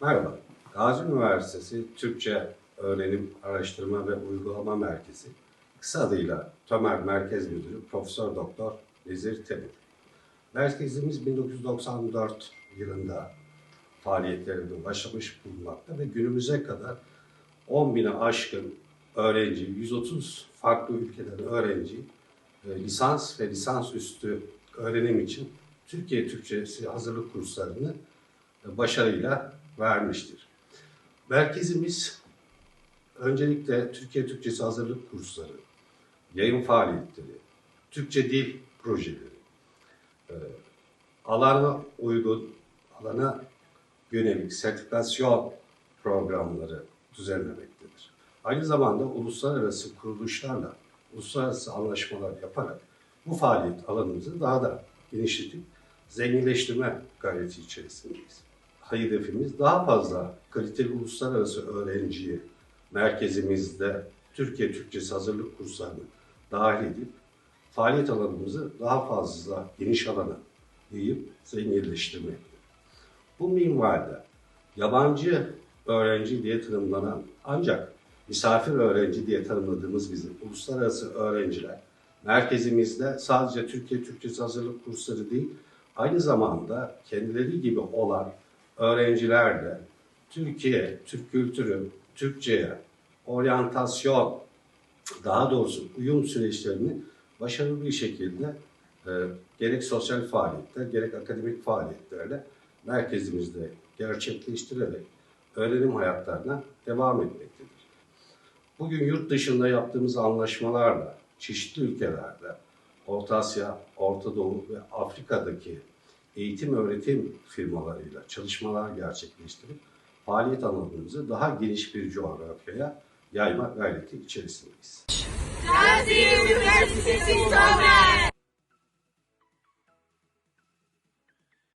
Merhaba, Gazi Üniversitesi Türkçe Öğrenim Araştırma ve Uygulama Merkezi, kısa adıyla TÖMER Merkez Müdürü Profesör Doktor Vezir Temur. Merkezimiz 1994 yılında faaliyetlerine başlamış bulunmakta ve günümüze kadar 10 bine aşkın öğrenci, 130 farklı ülkeden öğrenci e, lisans ve lisans üstü öğrenim için Türkiye Türkçesi hazırlık kurslarını e, başarıyla vermiştir. Merkezimiz öncelikle Türkiye Türkçesi hazırlık kursları, yayın faaliyetleri, Türkçe dil projeleri, e, alana uygun, alana yönelik sertifikasyon programları düzenlemektedir. Aynı zamanda uluslararası kuruluşlarla uluslararası anlaşmalar yaparak bu faaliyet alanımızı daha da genişletip zenginleştirme gayreti içerisindeyiz. Hedefimiz daha fazla kaliteli uluslararası öğrenciyi merkezimizde Türkiye Türkçesi hazırlık kurslarını dahil edip faaliyet alanımızı daha fazla geniş alana yayıp zenginleştirmektir. Bu minvalde yabancı öğrenci diye tanımlanan ancak misafir öğrenci diye tanımladığımız bizim uluslararası öğrenciler merkezimizde sadece Türkiye Türkçesi hazırlık kursları değil, aynı zamanda kendileri gibi olan öğrenciler de Türkiye, Türk kültürü, Türkçe'ye oryantasyon, daha doğrusu uyum süreçlerini başarılı bir şekilde e, gerek sosyal faaliyetler, gerek akademik faaliyetlerle merkezimizde gerçekleştirerek öğrenim hayatlarına devam etmektedir. Bugün yurt dışında yaptığımız anlaşmalarla çeşitli ülkelerde Orta Asya, Orta Doğu ve Afrika'daki eğitim öğretim firmalarıyla çalışmalar gerçekleştirip faaliyet alanımızı daha geniş bir coğrafyaya yayma gayreti içerisindeyiz. Gazi Üniversitesi Somer